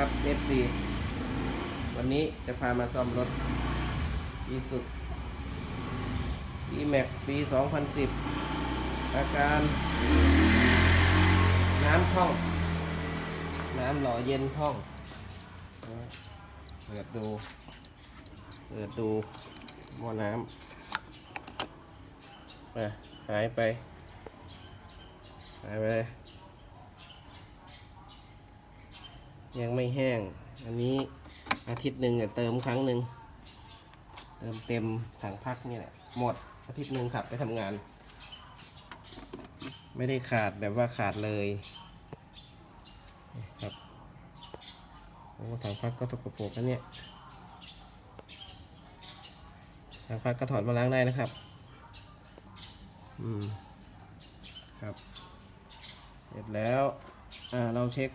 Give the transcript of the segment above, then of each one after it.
ครับ FC วันนี้จะพามาซ่อมรถอีสุด e m a x ปี 2010 อาการ น้ำท่อง น้ำหล่อเย็นท่อง เปิดดู เปิดดูหม้อน้ำอะหายไป หายไปเลย ยังไม่แห้ง อันนี้อาทิตย์หนึ่งเติมครั้งหนึ่ง เติมเต็มถังพักนี่แหละ หมดอาทิตย์หนึ่งขับไปทำงาน ไม่ได้ขาดแบบว่าขาดเลยครับโอ้ถังพักก็สกปรกแล้วเนี่ยถังพักก็ถอดมาล้างได้นะครับ อืม ครับ เสร็จแล้ว อ่า เราเช็ค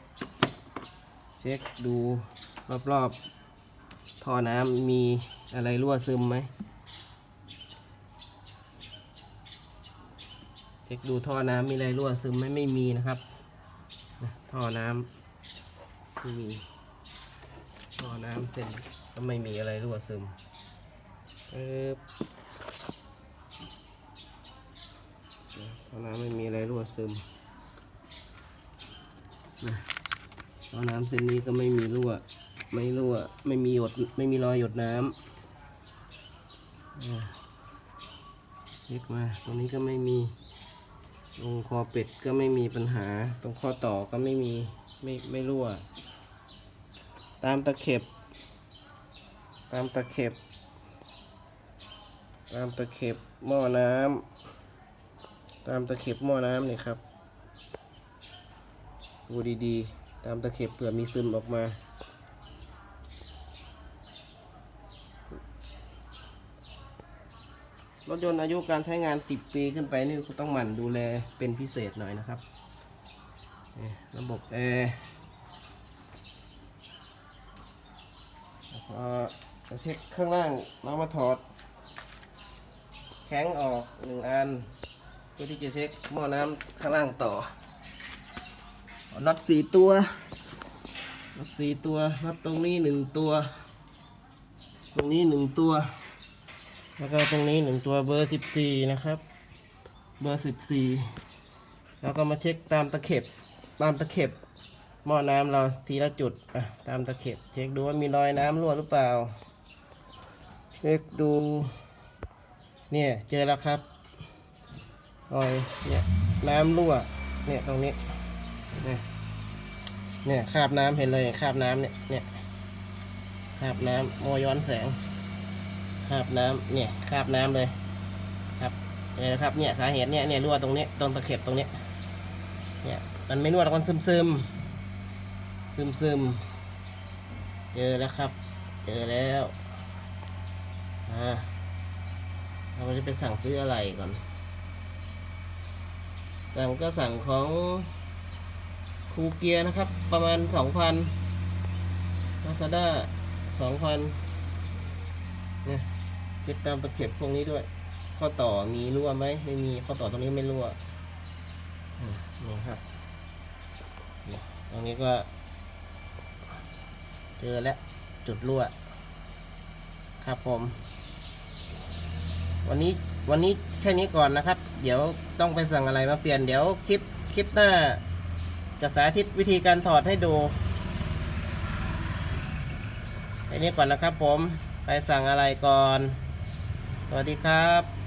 เช็คดูรอบๆ ท่อน้ำมีอะไรรั่วซึมไหม เช็คดูท่อน้ำมีอะไรรั่วซึมไหมไม่มีนะครับ ท่อน้ำไม่มี ท่อน้ำเส้นก็ไม่มีอะไรรั่วซึมปึ๊บท่อน้ำไม่มีอะไรรั่วซึมนะ ท่อน้ำเส้นนี้ก็ไม่มีรั่ว ไม่รั่ว ไม่มีหยด ไม่มีรอยหยดน้ำอ่าเช็คมา ตรงนี้ก็ไม่มี ตรงคอเป็ดก็ไม่มีปัญหา ตรงข้อต่อก็ไม่มี ไม่ไม่รั่ว ตามตะเข็บ ตามตะเข็บ ตามตะเข็บหม้อน้ำ ตามตะเข็บหม้อน้ำนี่ครับดูดีๆ ตามตะเข็บเผื่อมีซึมออกมา รถยนต์อายุการใช้งาน 10 ปีขึ้นไปนี่ก็ต้องหมั่นดูแลเป็นพิเศษหน่อยนะครับ ระบบแอร์แล้วก็จะเช็คข้างล่างเรามาถอด แข้งออกหนึ่งอัน เพื่อที่จะเช็คหม้อน้ำข้างล่างต่อ น็อตสี่ตัวน็อตสี่ตัวน็อตตรงนี้หนึ่งตัว ตรงนี้หนึ่งตัว แล้วก็ตรงนี้หนึ่งตัวเบอร์สิบสี่นะครับ เบอร์สิบสี่แล้วก็มาเช็คตามตะเข็บตามตะเข็บหม้อน้ำเราทีละจุดอะตามตะเข็บ เช็คดูว่ามีรอยน้ำรั่วหรือเปล่า เช็คดู เนี่ยเจอแล้วครับรอยเนี่ยน้ำรั่วเนี่ยตรงนี้ เนี่ยคราบน้ำเห็นเลยคราบน้ำเนี่ยเนี่ยคราบน้ำโมย้อนแสงคราบน้ำเนี่ยคราบน้ำเลย ครับเนี่ยครับเนี่ยสาเหตุเนี่ยเนี่ยรั่วตรงนี้ตรงตะเข็บตรงเนี้ยเนี่ยมันไม่รั่วแต่มันซึมซึมซึมซึมเจอแล้วครับ เจอแล้วอ่าเราจะไปสั่งซื้ออะไรก่อนสั่งก็สั่งของ คูเกียร์นะครับ ประมาณสองพันลาซาด้าสองพันเนี่ยเช็คตามตะเข็บพวกนี้ด้วย ข้อต่อมีรั่วไหมไม่มีข้อต่อตรงนี้ไม่รั่วอืมนี่ครับตรงนี้ก็ เจอแล้วจุดรั่ว ครับผม วันนี้วันนี้แค่นี้ก่อนนะครับ เดี๋ยวต้องไปสั่งอะไรมาเปลี่ยนเดี๋ยวคลิปคลิปหน้า จะสาธิตวิธีการถอดให้ดูอันนี้ก่อนนะครับผม ไปสั่งอะไรก่อน สวัสดีครับ